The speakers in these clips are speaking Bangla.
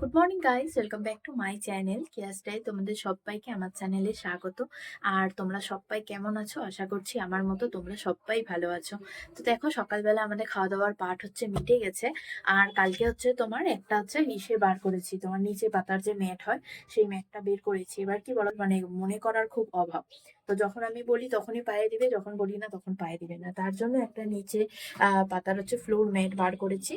Good morning guys welcome back to my channel কেয়াসটাই তোমাদের সবাইকে আমার চ্যানেলে স্বাগত। আর তোমরা সবাই কেমন আছো? আশা করছি আমার মতো তোমরা সবাই ভালো আছো। তো দেখো, সকালবেলা আমাদের খাওয়া দাওয়ার পাঠ হচ্ছে মিটে গেছে। আর কালকে হচ্ছে তোমার একটা হচ্ছে ইসে বার করেছি। তোমার নিচে পাতার যে ম্যাট হয়, সেই ম্যাটটা বের করেছি। এবার কি বলো মানে মনে করার খুব অভাব। তো যখন আমি বলি, তখনই পায়ে দিবে, যখন বলি না, তখন পায়ে দিবে না। তার জন্য একটা নিচে পাতার হচ্ছে ফ্লোর ম্যাট বার করেছি।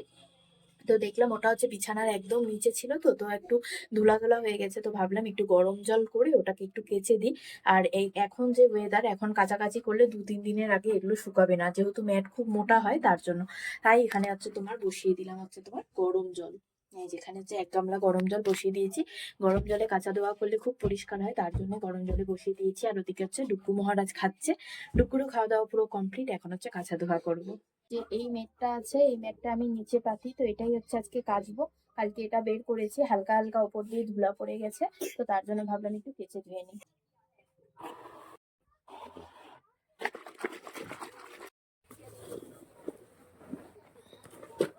তো দেখলাম ওটা হচ্ছে বিছানার একদম নিচে ছিল তো তো একটু ধুলা ধুলা হয়ে গেছে তো ভাবলাম একটু গরম জল করে ওটাকে একটু কেচে দিই। আর এই এখন যে ওয়েদার এখন কাছাকাছি করলে দু তিন দিনের আগে এগুলো শুকাবে না, যেহেতু ম্যাট খুব মোটা হয় তার জন্য। তাই এখানে হচ্ছে তোমার বসিয়ে দিলাম হচ্ছে তোমার গরম জল। যেখানে হচ্ছে এক গামলা গরম জল বসিয়ে দিয়েছি। গরম জলে কাঁচা ধোয়া করলে খুব পরিষ্কার হয়, তার জন্য গরম জলে বসিয়ে দিয়েছি। আর ওদিকে হচ্ছে ডুকু মহারাজ খাচ্ছে। ডুকুরও খাওয়া দাওয়া পুরো কমপ্লিট এখন হচ্ছে কাঁচা ধোয়া করব। যে এই ম্যাটটা আছে, এই ম্যাটটা আমি নিচে পাতি, তো এটাই হচ্ছে আজকে কাচবো। কালকে এটা বের করেছি, হালকা হালকা ওপর দিয়ে ধুলা পড়ে গেছে, তো তার জন্য ভাবলাম একটু কেচে ধুয়ে নিই।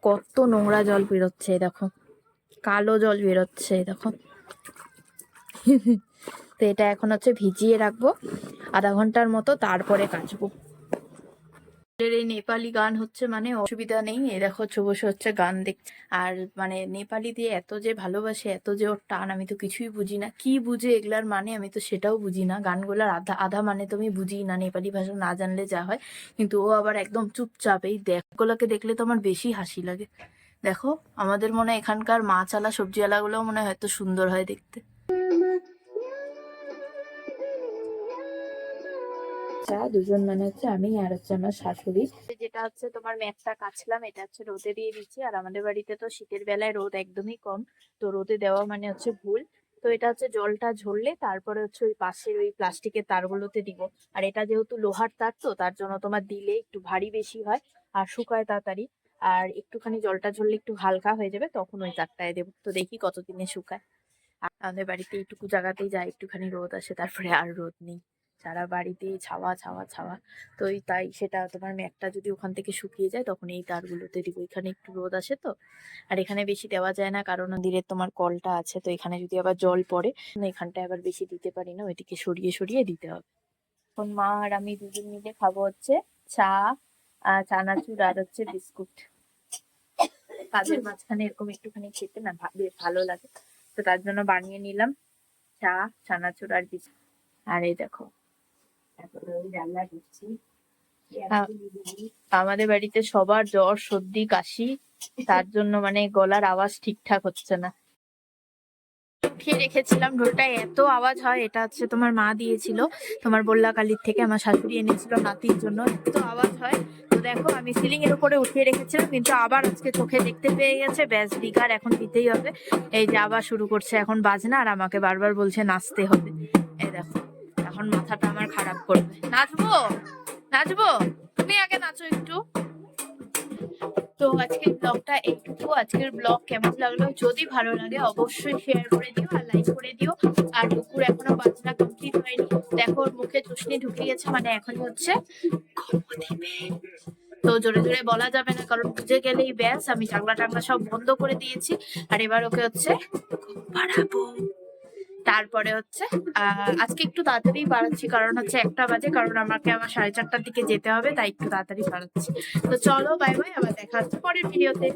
কত নোংরা জল বেরোচ্ছে দেখো। কালো জল বেরোচ্ছে দেখো। তো এটা এখন হচ্ছে ভিজিয়ে রাখব, আধা ঘণ্টার মতো তারপরে কাচবো। এই নেপালি গান হচ্ছে মানে অসুবিধা নেই। এ দেখো বসে হচ্ছে গান দেখ, আর মানে নেপালি দিয়ে এত যে ভালোবাসে, এত যে ওর টান, আমি তো কিছুই বুঝি না। কি বুঝে এগুলার মানে আমি তো সেটাও বুঝি না। গানগুলার আধা আধা মানে তো আমি বুঝি না, নেপালি ভাষা না জানলে যা হয়। কিন্তু ও আবার একদম চুপচাপ, এই দেখগুলোকে দেখলে তো আমার বেশি হাসি লাগে। দেখো, আমাদের মনে এখানকার মাছ আলা সবজি আলাগুলোও মনে হয় হয়তো সুন্দর হয় দেখতে। চা দুজন মানে হচ্ছে আমি আর হচ্ছে আমার শাশুড়ি। যেটা হচ্ছে তোমার ম্যাটটা কাচলাম, এটা হচ্ছে রোদে দিয়ে দিচ্ছি। আর আমাদের বাড়িতে তো শীতের বেলায় রোদ একদমই কম, তো রোদে দেওয়া মানে হচ্ছে ভুল। তো এটা হচ্ছে জলটা ঝরলে তারপরে হচ্ছে ওই পাশের ওই প্লাস্টিকের তারগুলোতে দিব। আর এটা যেহেতু লোহার তার তো, তার জন্য তোমার দিলে একটু ভারী বেশি হয় আর শুকায় তাড়াতাড়ি। আর একটুখানি জলটা ঝরলে একটু হালকা হয়ে যাবে, তখন ওই তারটায় দেবো। তো দেখি কতদিনে শুকায়। আমাদের বাড়িতে এইটুকু জায়গাতেই যায়, একটুখানি রোদ আসে, তারপরে আর রোদ নেই। সারা বাড়িতে ছাওয়া ছাওয়া ছাওয়া, তো তাই সেটা তোমার ম্যাটটা যদি ওখান থেকে শুকিয়ে যায়, তখন এই তারগুলোতে দিব। এখানে একটু রোদ আসে তো। আর এখানে বেশি দেওয়া যায় না, কারণ দিলে তোমার কলটা আছে, তো এখানে যদি আবার জল পড়ে এখানটায় আবার বেশি দিতে পারি না, ওইদিকে সরিয়ে সরিয়ে দিতে হবে। এখন মা আর আমি দুজন মিলে খাব হচ্ছে চা আর চানাচুর আর হচ্ছে বিস্কুট। কাজের মাঝখানে এরকম একটুখানি খেতে না বেশ ভালো লাগে। তো তার জন্য বানিয়ে নিলাম চা, চানাচুর আর বিস্কুট। আর এই দেখো আমাদের বাড়িতে সবার জ্বর সর্দি কাশি তার জন্য মানে গলার আওয়াজ ঠিকঠাক হচ্ছে না। উঠিয়ে রেখেছিলাম ঢোলটা এত আওয়াজ হয় এটা হচ্ছে তোমার মা দিয়েছিল। তোমার বল্লা কালির থেকে আমার শাশুড়ি এনেছিল নাতির জন্য এত আওয়াজ হয়। তো দেখো আমি সিলিং এর উপরে উঠিয়ে রেখেছিলাম কিন্তু আবার আজকে চোখে দেখতে পেয়ে গেছে ব্যাস বিকার এখন দিতেই হবে। এই যে আবার শুরু করছে এখন বাজনা আর আমাকে বারবার বলছে নাচতে হবে। এই দেখো। এখন মাথাটা আমার খারাপ করবে। নাচবো? নাচবো? তুমি আগে নাচো একটু। তো আজকের ব্লগটা এইটুকু। আজকের ব্লগ কেমন লাগল? যদি ভালো লাগে অবশ্যই শেয়ার করে দিও আর লাইক করে দিও। আর কুকুর এখনও বাজনা কমপ্লিট হয়নি। দেখো, ওর মুখে চুষনি ঢুকে গেছে মানে এখনই হচ্ছে। তো জোরে জোরে বলা যাবে না, কারণ বুঝে গেলেই ব্যাস। আমি চাংলা টাংলা সব বন্ধ করে দিয়েছি। আর এবার ওকে হচ্ছে পাড়াবো। তারপরে হচ্ছে আজকে একটু তাড়াতাড়ি বাড়াচ্ছি, কারণ হচ্ছে একটা বাজে, কারণ আমাকে আবার সাড়ে চারটার দিকে যেতে হবে, তাই একটু তাড়াতাড়ি বাড়াচ্ছি। তো চলো বাই বাই আবার দেখা হচ্ছে পরের ভিডিওতে